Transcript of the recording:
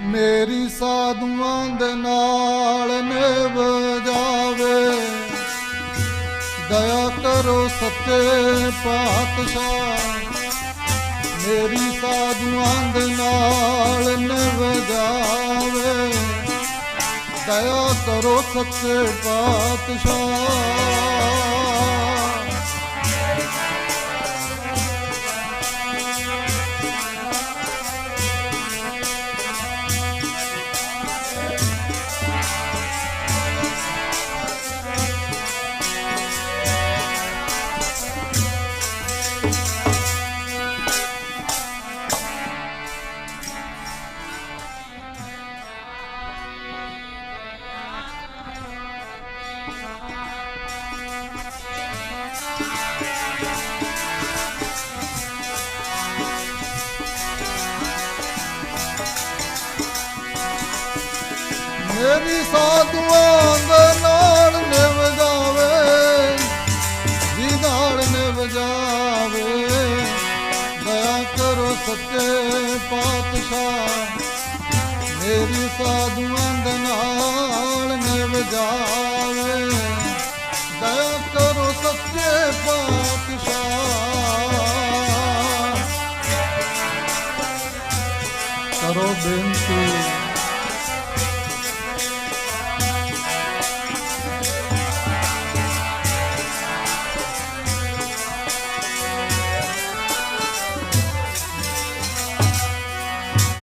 ਮੇਰੀ ਸਾਧੂਆਂ ਦੇ ਨਾਲ ਨਿਭ ਜਾਵੇ। ਦਇਆ ਕਰੋ ਸੱਚੇ ਪਾਤਸ਼ਾਹ। ਮੇਰੀ ਸਾਧੂਆਂ ਦੇ ਨਾਲ ਨਿਭ ਜਾਵੇ। ਦਇਆ ਕਰੋ ਸੱਚੇ ਪਾਤਸ਼ਾਹ। ਮੇਰੀ ਸਾਧੂਆਂ ਦੇ ਨਾਲ ਨਿਭ ਜਾਵੇ, ਜੀ ਨਾਲ ਨਿਭ ਜਾਵੇ। ਦਇਆ ਕਰੋ ਸੱਚੇ ਪਾਤਸ਼ਾਹ, ਮੇਰੀ ਸਾਧੂਆਂ ਦੇ ਨਾਲ ਨਿਭ ਜਾਵੇ। ਦਇਆ ਕਰੋ ਸੱਚੇ ਪਾਤਸ਼ਾਹ। ਕਰੋ ਬੇਨਤੀ।